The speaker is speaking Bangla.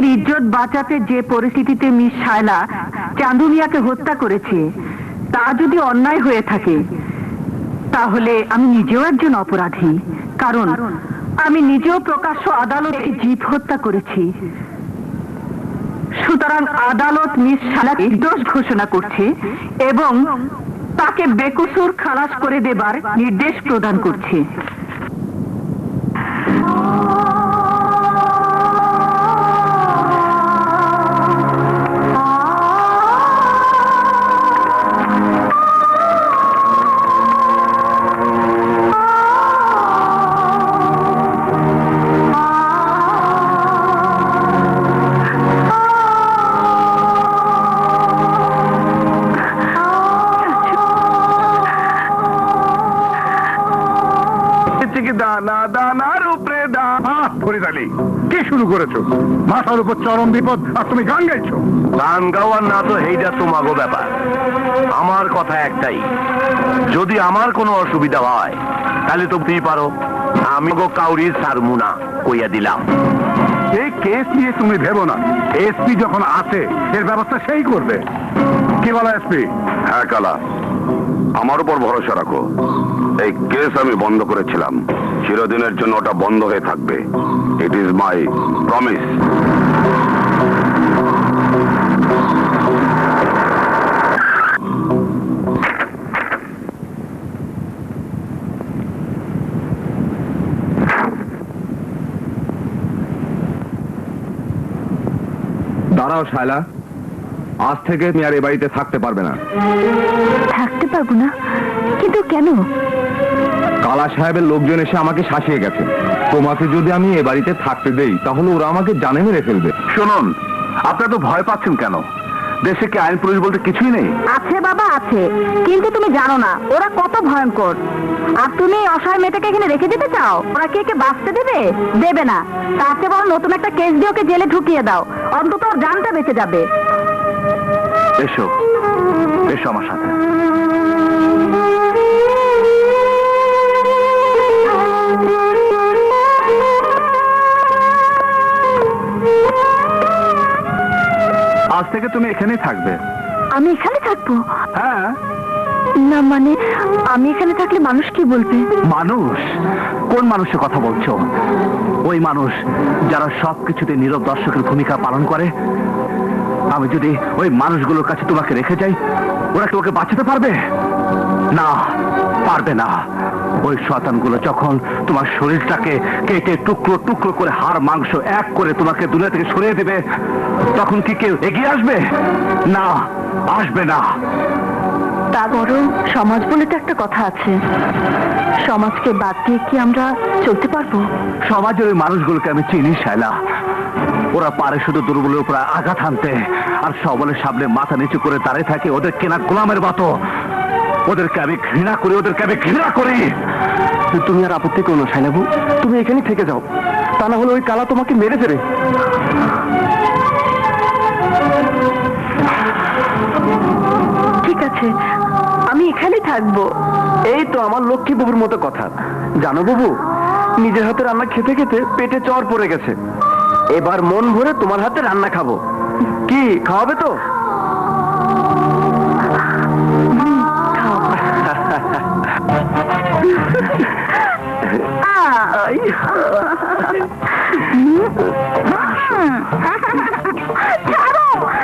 নিজের ইজ্জত বাঁচাতে যে পরিস্থিতিতে মিস চান্দু মিয়াকে হত্যা করেছে, তা যদি অন্যায় হয়ে থাকে, তাহলে আমি নিজেও একজন অপরাধী। কারণ আমি নিজেও প্রকাশ্য আদালতে জিত হত্যা করেছি। সুতরাং আদালত মিস শালাকে দোষ ঘোষণা করছে এবং তাকে বেকসুর খালাস করে দেবার নির্দেশ প্রদান করছে। দানা দানার উপরে দানা ফরিদ আলী কি শুরু করেছ? মাথার উপর চরম বিপদ আর তুমি গান গাইছো? গান গাওয়ার না তো এইটা তোমাগো ব্যাপার। আমার কথা একটাই যদি আমার কোনো অসুবিধা হয় তাহলে তো তুমি পারো। আমি গো কাউরি সারমুনা কইয়া দিলাম। এই কেস নিয়ে তুমি ভেবো না। এসপি যখন আসে এর ব্যবস্থা সেই করবে। কি বলো এসপি হ্যাঁ কালা। আমার উপর ভরসা রাখো। এই কেস আমি বন্ধ করেছিলাম। চিরদিনের জন্য ওটা বন্ধ হয়ে থাকবে। ইট ইজ মাই প্রমিস দাঁড়াও, শায়লা। আজ থেকে তুমি আর এ বাড়িতে থাকতে পারবে না। থাকতে পারব না? কিন্তু কেন? কালা সাহেবের লোকজন এসে আমাকে শাসিয়ে গেছে। তোমাকে যদি আমি এ বাড়িতে থাকতে দেই তাহলে ওরা আমাকে জানে মেরে ফেলবে। শুনুন আপনারা তো ভয় পাচ্ছেন কেন? দেশে কি আইন পুলিশ বলতে কিছুই নেই? আছে বাবা আছে। কিন্তু তুমি জানো না ওরা কত ভয়ঙ্কর। আর তুমি এই অসহায় মেয়েটাকে এখানে রেখে দিতে চাও? ওরা কে কে বাঁচতে দেবে? দেবে না। তার চেয়ে বরং নতুন একটা কেস দিয়ে ওকে জেলে ঢুকিয়ে দাও। অন্তত ওর জানটা বেঁচে যাবে। এসো এসো আমার সাথে। আজ থেকে তুমি এখানেই থাকবে। আমি এখানে থাকব? হ্যাঁ। না মানে আমি এখানে থাকলে মানুষ কি বলবে? মানুষ? কোন মানুষের কথা বলছো? ওই মানুষ যারা সবকিছুতে নীরব দর্শকের ভূমিকা পালন করে? আমি যদি ওই মানুষগুলোর কাছে তোমাকে রেখে যাই, ওরা কি ওকে বাঁচাতে পারবে? না পারবে না। ওই শতানগুলো যখন তোমার শরীরটাকে কেটে টুকরো টুকরো করে হাড়, মাংস এক করে তোমাকে দুনিয়া থেকে সরিয়ে দেবে, তখন কি কেউ এগিয়ে আসবে? না আসবে না। তা বরং সমাজ বলে তো একটা কথা আছে। সমাজকে বাদ দিয়ে কি আমরা চলতে পারব? সমাজের ওই মানুষগুলোকে আমি চিনি শায়লা। ওরা পারে শুধু দুর্বলের উপর আঘাত হানতে আর সবলের সামনে মাথা নিচু করে দাঁড়িয়ে থাকে ওদের কেনা গোলামের মতো। ওদেরকে আমি ঘৃণা করি ওদেরকে আমি ঘৃণা করি। তুমি আর আপত্তি করো না শাইলাবু তুমি এখানেই থেকে যাও। তা না হলে ওই কালা তোমাকে মেরে ফেলে থাকব। এই তো আমার লক্ষ্মী বাবুর মতো কথা। জানো বাবু নিজের হাতে রান্না খেতে খেতে পেটে চর পড়ে গেছে। এবার মন ভরে তোমার হাতে রান্না খাব। কি খাওয়াবে তো?